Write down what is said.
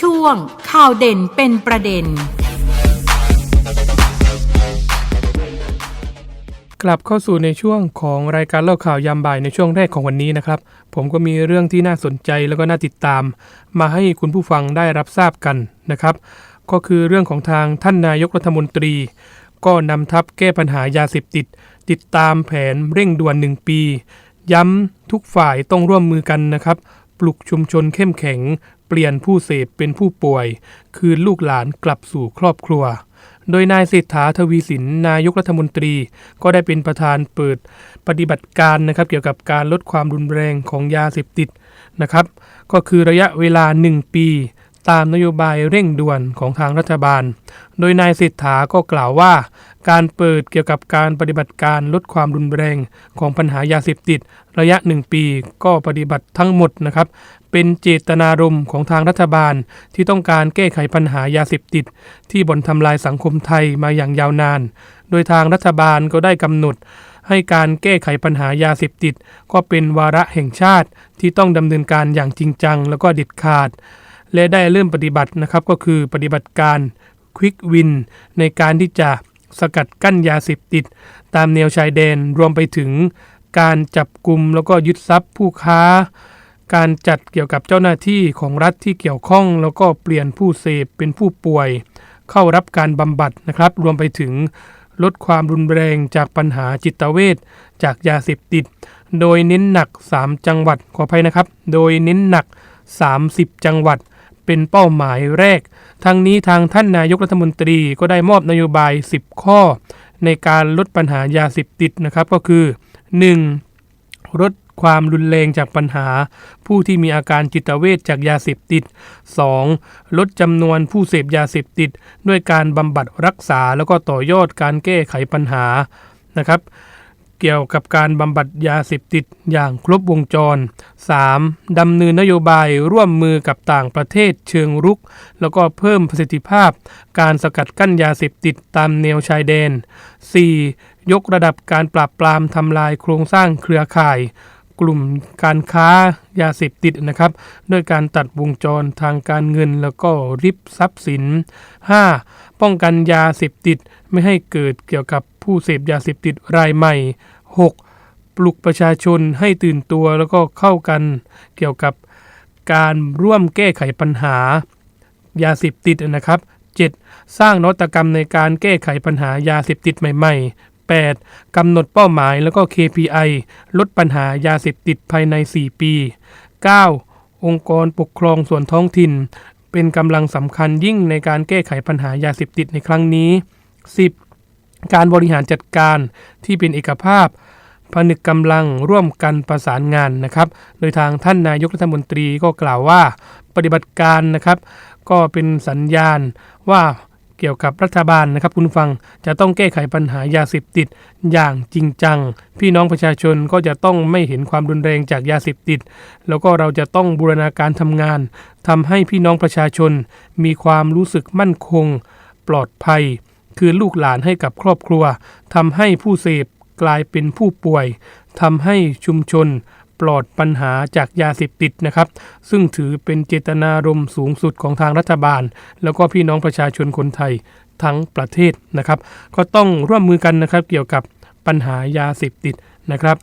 ช่วงข่าวเด่นเป็นประเด็น กลับเข้าสู่ในช่วงของรายการเล่าข่าวยามบ่ายในช่วงแรกของวันนี้นะครับ ผมก็มีเรื่องที่น่าสนใจแล้วก็น่าติดตาม มาให้คุณผู้ฟังได้รับทราบกันนะครับ ก็คือเรื่องของทางท่านนายกรัฐมนตรี ก็นำทัพแก้ปัญหายาเสพติด ติดตามแผนเร่งด่วน 1 ปี ย้ำทุกฝ่ายต้องร่วมมือกันนะครับ ปลุกชุมชนเข้มแข็ง เปลี่ยนผู้เสพเป็นผู้ป่วย คืนลูกหลานกลับสู่ครอบครัว โดยนายเศรษฐาทวีสินนายกรัฐมนตรี ก็ได้เป็นประธานเปิดปฏิบัติการนะครับ เกี่ยวกับการลดความรุนแรงของยาเสพติดนะครับ ก็คือระยะเวลา 1 ปี ตามนโยบายเร่งด่วนของทางรัฐบาล โดยนายเศรษฐาก็กล่าวว่า การเปิดเกี่ยวกับการปฏิบัติการลดความรุนแรงของปัญหายาเสพติด ระยะ1ปีก็ปฏิบัติทั้งหมดนะครับ เป็นเจตนารมณ์ของทางรัฐบาลที่ต้องการแก้ไขปัญหายาเสพติด ที่บ่นทำลายสังคมไทยมาอย่างยาวนาน โดยทางรัฐบาลก็ได้กำหนดให้การแก้ไขปัญหายาเสพติด ก็เป็นวาระแห่งชาติที่ต้องดำเนินการอย่างจริงจัง แล้วก็เด็ดขาด และได้เริ่มปฏิบัตินะครับก็คือปฏิบัติการ Quick Win ในการที่จะสกัดกั้นยาเสพติด ตามแนวชายแดนรวมไปถึงการจับกลุ่มแล้วก็ยึดทรัพย์ผู้ค้า การจัดเกี่ยวกับเจ้าหน้าที่ของรัฐที่เกี่ยวข้อง แล้วก็เปลี่ยนผู้เสพเป็นผู้ป่วย เข้ารับการบำบัดนะครับ รวมไปถึงลดความรุนแรงจากปัญหาจิตเวชจากยาเสพติด โดยเน้นหนัก 3 จังหวัดขออภัยนะครับ โดยเน้นหนัก 30 จังหวัด เป็นเป้าหมายแรก ทั้งนี้ทางท่านนายกรัฐมนตรีก็ได้มอบนโยบาย 10 ข้อ ในการลดปัญหายาเสพติดนะครับก็คือ 1. ลดความรุนแรงจากปัญหา ผู้ที่มีอาการจิตเวชจากยาเสพติด 2. ลดจำนวนผู้เสพยาเสพติด ด้วยการบำบัดรักษาแล้วก็ต่อยอดการแก้ไขปัญหานะครับ เกี่ยวกับการบำบัดยาเสพติดอย่างครบวงจร 3. ดำเนินนโยบายร่วมมือกับต่างประเทศเชิงรุก แล้วก็เพิ่มประสิทธิภาพ การสกัดกั้นยาเสพติดตามแนวชายแดน 4. ยกระดับการปราบปรามทำลายโครงสร้างเครือข่าย กลุ่มการค้ายาเสพติดนะครับด้วยการตัดวงจรทางการเงินแล้วก็ริบทรัพย์สิน 5. ป้องกันยาเสพติดไม่ให้เกิดเกี่ยวกับผู้เสพยาเสพติดรายใหม่ 6. ปลุกประชาชนให้ตื่นตัวแล้วก็เข้ากันเกี่ยวกับการร่วมแก้ไขปัญหายาเสพติดนะครับ 7. สร้างนวัตกรรมในการแก้ไขปัญหายาเสพติดใหม่ ๆ 8. กำหนดเป้าหมายแล้วก็ KPI ลดปัญหายาเสพติดภายใน 4 ปี 9. องค์กรปกครองส่วนท้องถิ่น เป็นกำลังสำคัญยิ่งในการแก้ไขปัญหายาเสพติดในครั้งนี้ 10. การบริหารจัดการที่เป็นเอกภาพผนึกกำลังร่วมกันประสานงานนะครับ โดยทางท่านนายกรัฐมนตรีก็กล่าวว่า ปฏิบัติการนะครับ ก็เป็นสัญญาณว่า เกี่ยวกับรัฐบาลนะครับคุณฟังจะต้องแก้ไขปัญหายาเสพติดอย่างจริงจัง พี่น้องประชาชนก็จะต้องไม่เห็นความรุนแรงจากยาเสพติด แล้วก็เราจะต้องบูรณาการทำงานทำให้พี่น้องประชาชน มีความรู้สึกมั่นคง ปลอดภัย คือลูกหลานให้กับครอบครัวทำให้ผู้เสพกลายเป็นผู้ป่วยทำให้ชุมชน ปลอดปัญหาจากยาเสพติดนะครับ ซึ่งถือเป็นเจตนารมณ์สูงสุดของทางรัฐบาล แล้วก็พี่น้องประชาชนคนไทยทั้งประเทศนะครับ ก็ต้องร่วมมือกันนะครับเกี่ยวกับปัญหายาเสพติดนะครับ